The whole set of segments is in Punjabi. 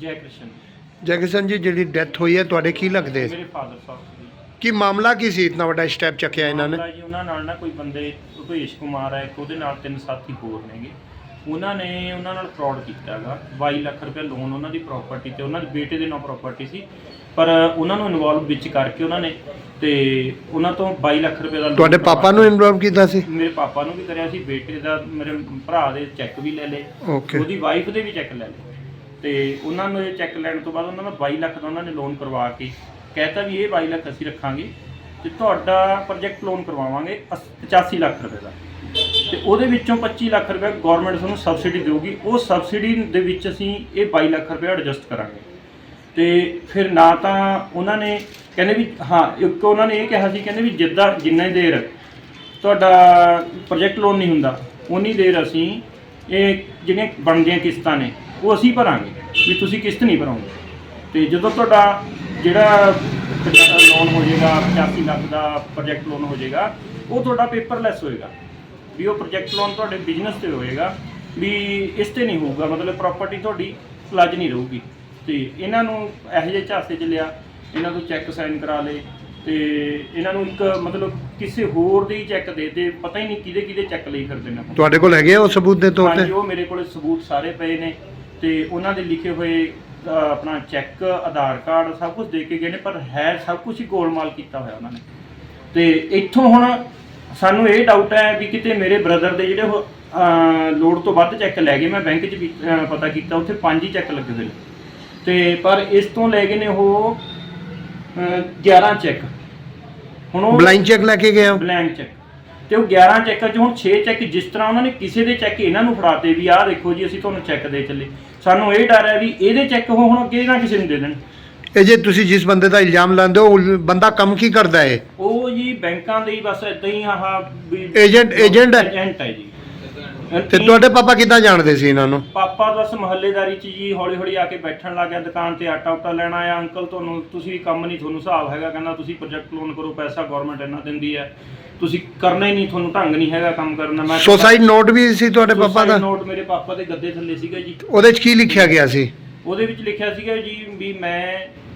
ਜੈ ਕ੍ਰਿਸ਼ਨ। ਜੈਕਿਸਨ ਜੀ ਜਿਹੜੀ ਡੈਥ ਹੋਈ ਹੈ ਤੁਹਾਡੇ ਕੀ ਲੱਗਦੇ? ਮੇਰੇ ਫਾਦਰ ਸਾਹਿਬ ਕੀ ਮਾਮਲਾ ਕੀ ਸੀ? ਇਤਨਾ ਵੱਡਾ ਸਟੈਪ ਚੱਕਿਆ ਇਹਨਾਂ ਨੇ। ਮਾਮਲਾ ਜੀ ਉਹਨਾਂ ਨਾਲ ਨਾ ਕੋਈ ਬੰਦੇ ਭੁਪੇਸ਼ ਕੁਮਾਰ ਹੈ ਇੱਕ ਉਹਦੇ ਨਾਲ ਤਿੰਨ ਸਾਥੀ ਹੋਰ ਨੇਗੇ। ਉਹਨਾਂ ਨੇ ਉਹਨਾਂ ਨਾਲ ਫਰਾਡ ਕੀਤਾ ਹੈਗਾ 22 ਲੱਖ ਰੁਪਏ ਲੋਨ ਉਹਨਾਂ ਦੀ ਪ੍ਰਾਪਰਟੀ ਤੇ ਉਹਨਾਂ ਦੇ ਬੇਟੇ ਦੇ ਨਾਂ ਪ੍ਰਾਪਰਟੀ ਸੀ। ਪਰ ਉਹਨਾਂ ਨੂੰ ਇਨਵੋਲਵ ਵਿੱਚ ਕਰਕੇ ਉਹਨਾਂ ਨੇ ਤੇ ਉਹਨਾਂ ਤੋਂ 22 ਲੱਖ ਰੁਪਏ ਦਾ loan ਤੁਹਾਡੇ ਪਾਪਾ ਨੂੰ ਇਨਵੋਲਵ ਕੀਤਾ ਸੀ? ਮੇਰੇ ਪਾਪਾ ਨੂੰ ਵੀ ਕਰਿਆ ਸੀ ਬੇਟੇ ਦਾ ਮੇਰੇ ਭਰਾ ਦੇ ਚੈੱਕ ਵੀ ਲੈ ਲਏ। ਓਕੇ ਉਹਦੀ ਵਾਈਫ ਦੇ ਵੀ ਚੈੱਕ ਲੈ ਲਏ। ਤੇ ਉਹਨਾਂ ਨੂੰ ਇਹ ਚੈੱਕ ਲੈਣ ਤੋਂ ਬਾਅਦ ਉਹਨਾਂ ਦਾ 22 ਲੱਖ ਦਾ ਉਹਨਾਂ ਨੇ ਲੋਨ ਕਰਵਾ ਕੇ ਕਹਿਤਾ ਵੀ ਇਹ 22 ਲੱਖ ਅਸੀਂ ਰੱਖਾਂਗੇ ਤੇ ਤੁਹਾਡਾ ਪ੍ਰੋਜੈਕਟ ਲੋਨ ਕਰਵਾਵਾਂਗੇ ਅਸ- 85 ਲੱਖ ਰੁਪਏ ਦਾ। ਤੇ ਉਹਦੇ ਵਿੱਚੋਂ 25 ਲੱਖ ਰੁਪਏ ਗਵਰਨਮੈਂਟ ਤੁਹਾਨੂੰ ਸਬਸਿਡੀ ਦੇਊਗੀ। ਉਹ ਸਬਸਿਡੀ ਦੇ ਵਿੱਚ ਅਸੀਂ ਇਹ 22 ਲੱਖ ਰੁਪਏ ਐਡਜਸਟ ਕਰਾਂਗੇ। ਤੇ ਫਿਰ ਨਾ ਤਾਂ ਉਹਨਾਂ ਨੇ ਕਹਿੰਦੇ ਵੀ, ਹਾਂ, ਇੱਕ ਉਹਨਾਂ ਨੇ ਇਹ ਕਿਹਾ ਸੀ, ਕਹਿੰਦੇ ਵੀ ਜਿੱਦਾਂ ਜਿੰਨਾ ਦੇਰ ਤੁਹਾਡਾ ਪ੍ਰੋਜੈਕਟ ਲੋਨ ਨਹੀਂ ਹੁੰਦਾ ਉਨੀ ਦੇਰ ਅਸੀਂ ਇਹ ਜਿਹੜੀਆਂ ਬਣਦੀਆਂ ਕਿਸ਼ਤਾਂ ਨੇ ਉਹ ਅਸੀਂ ਭਰਾਂਗੇ ਵੀ ਤੁਸੀਂ ਕਿਸ਼ਤ ਨਹੀਂ ਭਰੋਗੇ। ਤੇ ਜਦੋਂ ਤੁਹਾਡਾ ਜਿਹੜਾ ਲੋਨ ਹੋ ਜਾਏਗਾ 85 ਲੱਖ ਦਾ ਪ੍ਰੋਜੈਕਟ ਲੋਨ ਹੋ ਜਾਏਗਾ ਉਹ ਤੁਹਾਡਾ ਪੇਪਰਲੈਸ ਹੋਏਗਾ। ਵੀ ਉਹ ਪ੍ਰੋਜੈਕਟ ਲੋਨ ਤੁਹਾਡੇ ਬਿਜ਼ਨਸ ਤੇ ਹੋਏਗਾ ਵੀ ਇਸ ਤੇ ਨਹੀਂ ਹੋਊਗਾ ਮਤਲਬ ਪ੍ਰਾਪਰਟੀ ਤੁਹਾਡੀ ਫਲੱਜ ਨਹੀਂ ਰਹੂਗੀ। ਤੇ ਇਹਨਾਂ ਨੂੰ ਇਹੋ ਜਿਹੇ ਝਾਸੇ 'ਚ ਲਿਆ ਇਹਨਾਂ ਤੋਂ ਚੈੱਕ ਸਾਈਨ ਕਰਾ ਲਏ ਤੇ ਇਹਨਾਂ ਨੂੰ ਇੱਕ ਮਤਲਬ ਕਿਸੇ ਹੋਰ ਦੇ ਹੀ ਚੈੱਕ ਦੇ ਤੇ ਪਤਾ ਹੀ ਨਹੀਂ ਕਿਹਦੇ ਕਿਹਦੇ ਚੈੱਕ ਲਈ ਫਿਰਦੇ ਨੇ। ਤੁਹਾਡੇ ਕੋਲ ਹੈਗੇ ਆ ਉਹ ਸਬੂਤ ਦੇ ਤੌਰ ਹਾਂਜੀ ਤੇ ਉਹ ਮੇਰੇ ਕੋਲ ਸਬੂਤ ਸਾਰੇ ਪਏ ਨੇ। ਤੇ ਉਹਨਾਂ ਦੇ ਲਿਖੇ ਹੋਏ ਆਪਣਾ ਚੈੱਕ ਆਧਾਰ ਕਾਰਡ ਸਭ ਕੁਝ ਦੇ ਕੇ ਗਏ ਨੇ ਪਰ ਹੈ ਸਭ ਕੁਝ ਹੀ ਗੋਲਮਾਲ ਕੀਤਾ ਹੋਇਆ ਉਹਨਾਂ ਨੇ। ਤੇ ਇੱਥੋਂ ਹੁਣ ਸਾਨੂੰ ਇਹ ਡਾਊਟ ਹੈ ਵੀ ਕਿਤੇ ਮੇਰੇ ਬ੍ਰਦਰ ਦੇ ਜਿਹੜੇ ਉਹ ਲੋੜ ਤੋਂ ਵੱਧ ਚੈੱਕ ਲੈ ਗਏ ਮੈਂ ਬੈਂਕ 'ਚ ਵੀ ਪਤਾ ਕੀਤਾ ਉੱਥੇ ਪੰਜ ਹੀ ਚੈੱਕ ਲੱਗੇ ਹੋਏ ਨੇ। ਤੇ ਪਰ ਇਸ ਤੋਂ ਲੈ ਗਏ ਨੇ ਉਹ ਅ, 11 ਚੈੱਕ ਹੁਣ ਉਹ ਬਲਾਈਂਡ ਚੈੱਕ ਲੈ ਕੇ ਗਏ ਬਲੈਂਕ ਚੈੱਕ ਤੇ ਉਹ 11 ਚੈੱਕਾਂ 'ਚ ਹੁਣ 6 ਚੈੱਕ ਜਿਸ ਤਰ੍ਹਾਂ ਉਹਨਾਂ ਨੇ ਕਿਸੇ ਦੇ ਚੈੱਕ ਇਹਨਾਂ ਨੂੰ ਫੜਾਤੇ ਵੀ ਆਹ ਦੇਖੋ ਜੀ ਅਸੀਂ ਤੁਹਾਨੂੰ ਚੈੱਕ ਦੇ ਚੱਲੇ। ਸਾਨੂੰ ਇਹ ਡਰ ਹੈ ਵੀ ਇਹਦੇ ਚੈੱਕ ਉਹ ਹੁਣ ਅੱਗੇ ਨਾ ਕਿਸੇ ਨੂੰ ਦੇ ਦੇਣ। ਇਹ ਜੇ ਤੁਸੀਂ ਜਿਸ ਬੰਦੇ ਦਾ ਇਲਜ਼ਾਮ ਲਾਉਂਦੇ ਹੋ ਉਹ ਬੰਦਾ ਕੰਮ ਕੀ ਕਰਦਾ ਹੈ? ਉਹ ਜੀ ਬੈਂਕਾਂ ਦੇ ਹੀ ਬਸ ਇਦਾਂ ਹੀ ਆਹ Agent- agent ਹੈ? ਏਜੰਟ ਹੈ ਜੀ। ਤੇ ਤੁਹਾਡੇ ਪਾਪਾ ਕਿੱਦਾਂ ਜਾਣਦੇ ਸੀ ਇਹਨਾਂ ਨੂੰ? ਪਾਪਾ ਬਸ ਮਹੱਲੇਦਾਰੀ ਚ ਜੀ ਹੌਲੀ ਹੌਲੀ ਆ ਕੇ ਬੈਠਣ ਲੱਗ ਗਿਆ ਦੁਕਾਨ ਤੇ ਆਟਾ ਉਟਾ ਲੈਣ ਆਇਆ। ਅੰਕਲ ਤੁਹਾਨੂੰ ਤੁਸੀਂ ਕੰਮ ਨਹੀਂ ਤੁਹਾਨੂੰ ਹਿਸਾਬ ਹੈਗਾ ਕਹਿੰਦਾ ਤੁਸੀਂ ਪ੍ਰੋਜੈਕਟ ਲੋਨ ਕਰੋ ਪੈਸਾ ਗਵਰਨਮੈਂਟ ਇਹਨਾਂ ਦਿੰਦੀ ਹੈ। ਤੁਸੀਂ ਕਰਨਾ ਹੀ ਨਹੀਂ ਤੁਹਾਨੂੰ ਢੰਗ ਨਹੀਂ ਹੈਗਾ ਕੰਮ ਕਰਨ ਦਾ। ਮੈਂ ਸੁਸਾਈਡ ਨੋਟ ਵੀ ਸੀ ਤੁਹਾਡੇ ਪਾਪਾ ਦਾ? ਨੋਟ ਮੇਰੇ ਪਾਪਾ ਦੇ ਗੱਦੇ ਥੱਲੇ ਸੀਗਾ ਜੀ। ਉਹਦੇ 'ਚ ਕੀ ਲਿਖਿਆ ਗਿਆ ਸੀ? ਉਹਦੇ ਵਿੱਚ ਲਿਖਿਆ ਸੀਗਾ ਜੀ ਵੀ ਮੈਂ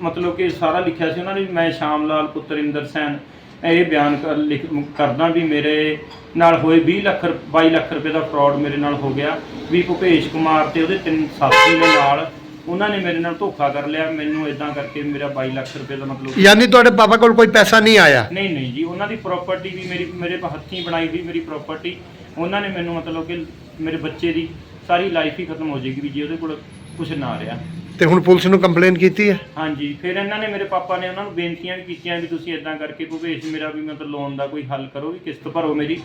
ਮਤਲਬ ਕਿ ਸਾਰਾ ਲਿਖਿਆ ਸੀ ਉਹਨਾਂ ਨੇ ਵੀ ਮੈਂ ਸ਼ਾਮ ਲਾਲ ਪੁੱਤਰ ਇੰਦਰ ਸੈਨ ਇਹ ਬਿਆਨ ਕਰ ਲਿਖ ਕਰਦਾ ਵੀ ਮੇਰੇ ਨਾਲ ਹੋਏ 20 ਲੱਖ ਰੁਪ- 22 ਲੱਖ ਰੁਪਏ ਦਾ ਫਰਾਡ ਮੇਰੇ ਨਾਲ ਹੋ ਗਿਆ। ਵੀ ਭੁਪੇਸ਼ ਕੁਮਾਰ ਤੇ ਉਹਦੇ ਤਿੰਨ ਸਾਥੀ ਦੇ ਨਾਲ ਉਹਨਾਂ ਨੇ ਮੇਰੇ ਨਾਲ ਧੋਖਾ ਕਰ ਲਿਆ। ਮੈਨੂੰ ਇਦਾਂ ਕਰਕੇ ਮੇਰਾ 22 ਲੱਖ ਰੁਪਏ ਦਾ ਮਤਲਬ ਯਾਨੀ ਤੁਹਾਡੇ ਪਾਪਾ ਕੋਲ ਕੋਈ ਪੈਸਾ ਨਹੀਂ ਆਇਆ? ਨਹੀਂ ਨਹੀਂ ਜੀ ਉਹਨਾਂ ਦੀ ਪ੍ਰਾਪਰਟੀ ਵੀ ਮੇਰੀ ਮੇਰੇ ਹੱਥੀਂ ਬਣਾਈ ਵੀ ਮੇਰੀ ਪ੍ਰਾਪਰਟੀ ਉਹਨਾਂ ਨੇ ਮੈਨੂੰ ਮਤਲਬ ਕਿ ਮੇਰੇ ਬੱਚੇ ਦੀ ਸਾਰੀ ਲਾਈਫ ਹੀ ਖਤਮ ਹੋ ਜਾਏਗੀ ਵੀ ਜੇ ਉਹਦੇ ਕੋਲ ਕੁਝ ਨਾ ਰਿਹਾ। ਤੇ ਹੁਣ ਪੁਲਿਸ ਨੂੰ ਕੰਪਲੇਨ ਕੀਤੀ ਹੈ? ਹਾਂਜੀ ਫਿਰ ਇਹਨਾਂ ਨੇ ਮੇਰੇ ਪਾਪਾ ਨੇ ਉਹਨਾਂ ਨੂੰ ਬੇਨਤੀਆਂ ਵੀ ਕੀਤੀਆਂ ਵੀ ਤੁਸੀਂ ਇਦਾਂ ਕਰਕੇ ਭੁਪੇਸ਼ ਮੇਰਾ ਵੀ ਮਤਲਬ ਲੋਨ ਦਾ ਕੋਈ ਹੱਲ ਕਰੋ ਵੀ ਕਿਸ਼ਤ ਭਰੋ ਮੇਰੀ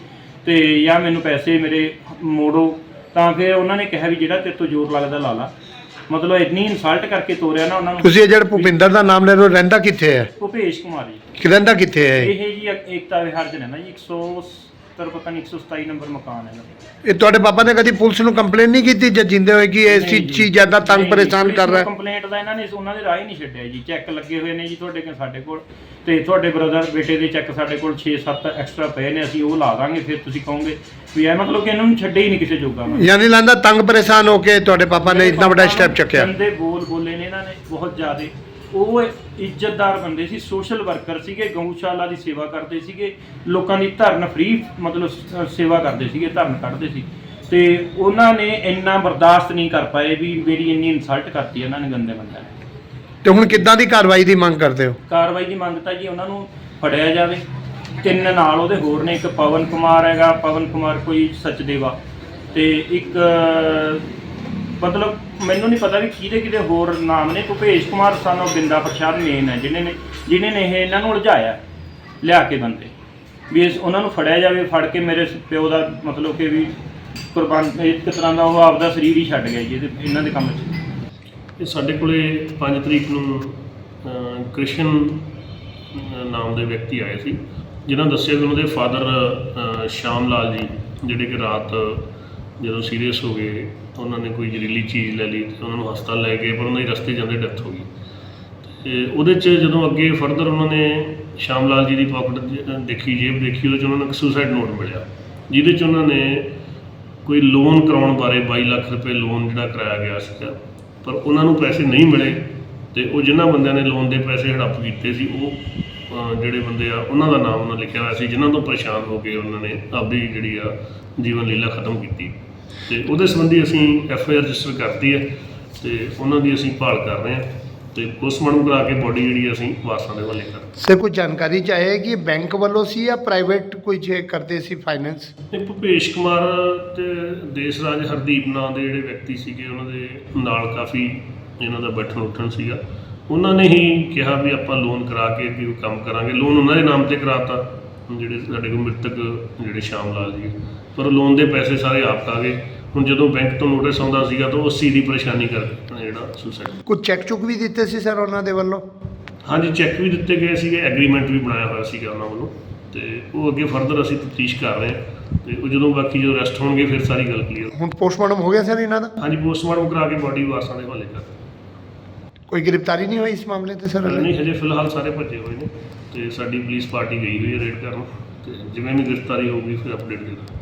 ਤੇ ਜਾਂ ਮੈਨੂੰ ਪੈਸੇ ਮੇਰੇ ਮੋੜੋ। ਤਾਂ ਫਿਰ ਉਹਨਾਂ ਨੇ ਕਿਹਾ ਵੀ ਜਿਹੜਾ ਤੇਰੇ ਤੋਂ ਜ਼ੋਰ ਲੱਗਦਾ ਲਾ ਲਾ। ਮਤਲਬ ਇੰਨੀ ਇਨਸਲਟ ਕਰਕੇ ਤੋਰਿਆ ਨਾ ਉਹਨਾਂ ਨੂੰ। ਤੁਸੀਂ ਇਹ ਜਿਹੜਾ ਭੁਪਿੰਦਰ ਦਾ ਨਾਮ ਲੈ ਰਹੇ ਹੋ ਰਹਿੰਦਾ ਕਿੱਥੇ ਹੈ? ਭੁਪੇਸ਼ ਕੁਮਾਰ ਜੀ। ਕਿ ਰਹਿੰਦਾ ਕਿੱਥੇ ਹੈ ਇਹ? ਜੀ ਇੱਕ- ਏਕਤਾ ਵਿਹਾਰ ਚ ਰਹਿੰਦਾ ਜੀ 170 ਪਤਾ ਨਹੀਂ 127 ਨੰਬਰ ਮਕਾਨ ਹੈ ਇਹਦਾ। ਇਹ ਤੁਹਾਡੇ ਪਾਪਾ ਨੇ ਕਦੀ ਪੁਲਿਸ ਨੂੰ ਕੰਪਲੇਨ ਨਹੀਂ ਕੀਤੀ ਜਦ ਜਿੰਦੇ ਹੋਏ ਕਿ ਇਹ ਨਹੀਂ ਜੀ। ਚੀਜ਼ ਤੰਗ ਨਹੀਂ, ਪਰੇਸ਼ਾਨ ਕਰ ਰਿਹਾ ਹੈ? ਕੰਪਲੇਂਟ ਦਾ ਇਹਨਾਂ ਨੇ ਉਹਨਾਂ ਦੇ ਰਾਹ ਹੀ ਨਹੀਂ ਛੱਡਿਆ ਜੀ। ਚੈੱਕ ਲੱਗੇ ਹੋਏ ਨੇ ਜੀ ਤੁਹਾਡੇ ਕੋਲ ਸਾਡੇ ਕੋਲ। ਤੇ ਤੁਹਾਡੇ ਬ੍ਰਦਰ ਬੇਟੇ ਦੇ ਚੈੱਕ ਸਾਡੇ ਕੋਲ 6-7 ਐਕਸਟਰਾ ਪਏ ਨੇ ਅਸੀਂ ਉਹ ਲਾ ਦਾਂਗੇ ਫਿਰ ਤੁਸੀਂ ਕਹੋਗੇ ਵੀ ਇਹ ਮਤਲਬ ਕਿ ਇਹਨਾਂ ਨੂੰ ਛੱਡੇ ਹੀ ਨਹੀਂ ਕਿਸੇ ਜੋਗਾ ਮੈਂ ਯਾਨੀ ਲੰਦਾ ਤੰਗ ਪਰੇਸ਼ਾਨ ਹੋ ਕੇ ਤੁਹਾਡੇ ਪਾਪਾ ਨੇ ਇਤਨਾ ਵੱਡਾ ਸਟੈਪ ਚੱਕਿਆ। ਗੰਦੇ ਬੋਲ ਬੋਲੇ ਨੇ ਇਹਨਾਂ ਨੇ ਬਹੁਤ ਜ਼ਿਆਦੇ। ਉਹ ਇੱਜ਼ਤਦਾਰ ਬੰਦੇ ਸੀ ਸੋਸ਼ਲ ਵਰਕਰ ਸੀਗੇ ਗਊਸ਼ਾਲਾ ਦੀ ਸੇਵਾ ਕਰਦੇ ਸੀਗੇ ਲੋਕਾਂ ਦੀ ਧਰਨ ਫ੍ਰੀ ਮਤਲਬ ਸ- ਸੇਵਾ ਕਰਦੇ ਸੀਗੇ ਧਰਨ ਕੱਢਦੇ ਸੀ। ਤੇ ਉਹਨਾਂ ਨੇ ਇੰਨਾ ਬਰਦਾਸ਼ਤ ਨਹੀਂ ਕਰ ਪਾਏ ਵੀ ਮੇਰੀ ਇੰਨੀ ਇਨਸਲਟ ਕਰਤੀ ਇਹਨਾਂ ਨੇ ਗੰਦੇ ਬੰਦਿਆਂ ਨੇ। ਤੇ ਹੁਣ ਕਿੱਦਾਂ ਦੀ ਕਾਰਵਾਈ ਦੀ ਮੰਗ ਕਰਦੇ ਹੋ? ਕਾਰਵਾਈ ਦੀ ਮੰਗ ਤਾਂ ਜੀ ਉਹਨਾਂ ਨੂੰ ਫੜਿਆ ਜਾਵੇ। ਤਿੰਨ ਨਾਲ ਉਹਦੇ ਹੋਰ ਨੇ ਇੱਕ ਪਵਨ ਕੁਮਾਰ ਹੈਗਾ ਪਵਨ ਕੁਮਾਰ ਕੋਈ ਸਚਦੇਵਾ ਤੇ ਇੱਕ ਮਤਲਬ ਮੈਨੂੰ ਨਹੀਂ ਪਤਾ ਵੀ ਕਿਹਦੇ ਕਿਹਦੇ ਹੋਰ ਨਾਮ ਨੇ ਭੁਪੇਸ਼ ਕੁਮਾਰ ਸਾਨੂੰ ਬਿੰਦਾ ਪ੍ਰਸ਼ਾਦ ਮੇਨ ਹੈ ਜਿਹਨੇ ਨੇ ਜਿਹਨੇ ਨੇ ਇਹ ਇਹਨਾਂ ਨੂੰ ਉਲਝਾਇਆ ਲਿਆ ਕੇ ਬੰਦੇ। ਵੀ ਇਸ ਉਹਨਾਂ ਨੂੰ ਫੜਿਆ ਜਾਵੇ ਫੜ ਕੇ ਮੇਰੇ ਪਿਓ ਦਾ ਮਤਲਬ ਕਿ ਵੀ ਕੁਰਬਾਨ ਇੱਕ ਤਰ੍ਹਾਂ ਦਾ ਉਹ ਆਪਦਾ ਸਰੀਰ ਹੀ ਛੱਡ ਗਿਆ ਜੀ ਇਹਦੇ- ਇਹਨਾਂ ਦੇ ਕੰਮ 'ਚ। ਇਹ ਸਾਡੇ ਕੋਲੇ 5 ਤਰੀਕ ਨੂੰ ਅ, ਕ੍ਰਿਸ਼ਨ ਅ, ਨਾਮ ਦੇ ਵਿਅਕਤੀ ਆਏ ਸੀ ਜਿਨ੍ਹਾਂ ਦੱਸਿਆ ਕਿ ਉਹਨਾਂ ਦੇ ਫਾਦਰ ਸ਼ਾਮ ਲਾਲ ਜੀ ਜਿਹੜੇ ਕਿ ਰਾਤ ਜਦੋਂ ਸੀਰੀਅਸ ਹੋ ਗਏ ਉਹਨਾਂ ਨੇ ਕੋਈ ਜ਼ਹਿਰੀਲੀ ਚੀਜ਼ ਲੈ ਲਈ ਤੇ ਉਹਨਾਂ ਨੂੰ ਹਸਪਤਾਲ ਲੈ ਗਏ, ਪਰ ਉਹਨਾਂ ਦੀ ਰਸਤੇ ਜਾਂਦੇ ਡੈਥ ਹੋ ਗਈ। ਤੇ ਉਹਦੇ 'ਚ ਜਦੋਂ ਅੱਗੇ ਫਰਦਰ ਉਹਨਾਂ ਨੇ ਸ਼ਾਮ ਲਾਲ ਜੀ ਦੀ ਪਾਕਟ ਦੇਖੀ, ਜੇਬ ਦੇਖੀ, ਉਹਦੇ 'ਚ ਉਹਨਾਂ ਨੂੰ ਇੱਕ ਸੁਸਾਈਡ ਨੋਟ ਮਿਲਿਆ। ਜਿਹਦੇ 'ਚ ਉਹਨਾਂ ਨੇ ਕੋਈ ਲੋਨ ਕਰਾਉਣ ਬਾਰੇ 22 ਲੱਖ ਰੁਪਏ ਲੋਨ ਜਿਹੜਾ ਕਰਾਇਆ ਗਿਆ ਸੀਗਾ, ਪਰ ਉਹਨਾਂ ਨੂੰ ਪੈਸੇ ਨਹੀਂ ਮਿਲੇ ਤੇ ਉਹ ਜਿਨ੍ਹਾਂ ਬੰਦਿਆਂ ਨੇ ਲੋਨ ਦੇ ਪੈਸੇ ਹੜੱਪ ਕੀਤੇ ਸੀ, ਉਹ ਜਿਹੜੇ ਬੰਦੇ ਆ, ਉਹਨਾਂ ਦਾ ਨਾਮ ਉਹਨਾਂ ਲਿਖਿਆ ਹੋਇਆ ਸੀ, ਜਿਨ੍ਹਾਂ ਤੋਂ ਪਰੇਸ਼ਾਨ ਹੋ ਕੇ ਉਹਨਾਂ ਨੇ ਆਪਦੀ ਜਿਹੜੀ ਆ ਜੀਵਨ ਲੀਲਾ ਖਤਮ ਕੀਤੀ। ਤੇ ਉਹਦੇ ਸੰਬੰਧੀ ਅਸੀਂ ਐਫ ਆਈ ਆਰ ਰਜਿਸਟਰ ਕਰਤੀ ਹੈ ਤੇ ਉਹਨਾਂ ਦੀ ਅਸੀਂ ਭਾਲ ਕਰ ਰਹੇ ਹਾਂ ਤੇ ਪੋਸਟਮਾਰਟਮ ਕਰਾ ਕੇ ਬੋਡੀ ਜਿਹੜੀ ਅਸੀਂ ਵਾਰਸਾਂ ਦੇ ਹਵਾਲੇ ਕਰ ਸਰ ਕੋਈ ਜਾਣਕਾਰੀ ਚਾਹੀਏ ਕਿ ਬੈਂਕ ਵੱਲੋਂ ਸੀ ਜਾਂ ਪ੍ਰਾਈਵੇਟ ਕੋਈ ਜੇ ਕਰਦੇ ਸੀ ਫਾਈਨੈਂਸ ਇਹ ਭੁਪੇਸ਼ ਕੁਮਾਰ ਤੇ ਦੇਸ਼ਰਾਜ ਹਰਦੀਪ ਨਾਂ ਦੇ ਜਿਹੜੇ ਵਿਅਕਤੀ ਸੀਗੇ ਉਹਨਾਂ ਦੇ ਨਾਲ ਕਾਫੀ ਇਹਨਾਂ ਦਾ ਬੈਠਣ ਉੱਠਣ ਸੀਗਾ। ਉਹਨਾਂ ਨੇ ਹੀ ਕਿਹਾ ਵੀ ਆਪਾਂ ਲੋਨ ਕਰਾ ਕੇ ਵੀ ਉਹ ਕੰਮ ਕਰਾਂਗੇ। ਲੋਨ ਉਹਨਾਂ ਦੇ ਨਾਮ ਤੇ ਕਰਾਤਾ। ਜਿਹੜੇ ਸਾਡੇ ਕੋਲ ਮ੍ਰਿਤਕ ਜਿਹੜੇ ਸ਼ਾਮ ਲਾਲ ਜੀ ਪਰ ਲੋਨ ਦੇ ਪੈਸੇ ਸਾਰੇ ਆਪ ਆ ਗਏ। ਹੁਣ ਜਦੋਂ ਬੈਂਕ ਤੋਂ ਨੋਟਿਸ ਆਉਂਦਾ ਸੀਗਾ ਤਾਂ ਉਹ 80 ਦੀ ਪਰੇਸ਼ਾਨੀ ਕਰਕੇ ਜਿਹੜਾ ਸੁਸਾਈਡ ਕੋਈ ਚੈੱਕ ਚੁੱਕ ਵੀ ਦਿੱਤੇ ਸੀ ਸਰ ਉਹਨਾਂ ਦੇ ਵੱਲੋਂ? ਹਾਂਜੀ ਚੈੱਕ ਵੀ ਦਿੱਤੇ ਗਏ ਸੀਗੇ ਐਗਰੀਮੈਂਟ ਵੀ ਬਣਾਇਆ ਹੋਇਆ ਸੀਗਾ ਉਹਨਾਂ ਵੱਲੋਂ। ਤੇ ਉਹ ਅੱਗੇ ਫਰਦਰ ਅਸੀਂ ਤਫਤੀਸ਼ ਕਰ ਰਹੇ ਹਾਂ। ਤੇ ਉਹ ਜਦੋਂ ਬਾਕੀ ਜਦੋਂ ਅਰੈਸਟ ਹੋਣਗੇ ਫਿਰ ਸਾਰੀ ਗੱਲ ਕਲੀਅਰ ਹੁਣ ਪੋਸਟਮਾਰਟਮ ਹੋ ਗਿਆ ਸਰ ਇਹਨਾਂ ਦਾ? ਹਾਂਜੀ ਪੋਸਟਮਾਰਟਮ ਕਰਾ ਕੇ ਬਾਡੀ ਵਾਰਸਾਂ ਦੇ ਹਵਾਲੇ ਕਰ ਕੋਈ ਗ੍ਰਿਫਤਾਰੀ ਨਹੀਂ ਹੋਈ ਇਸ ਮਾਮਲੇ ਤੇ, ਸਰ? ਨਹੀਂ, ਹਜੇ ਫਿਲਹਾਲ ਸਾਰੇ ਭੱਜੇ ਹੋਏ ਨੇ ਤੇ ਸਾਡੀ ਪੁਲਿਸ ਪਾਰਟੀ ਗਈ ਹੋਈ ਹੈ ਰੇਡ ਕਰਨ ਤੇ ਜਿਵੇਂ ਵੀ ਗ੍ਰਿਫਤਾਰੀ ਹੋਊਗੀ, ਫਿਰ ਅਪਡੇਟ ਦੇ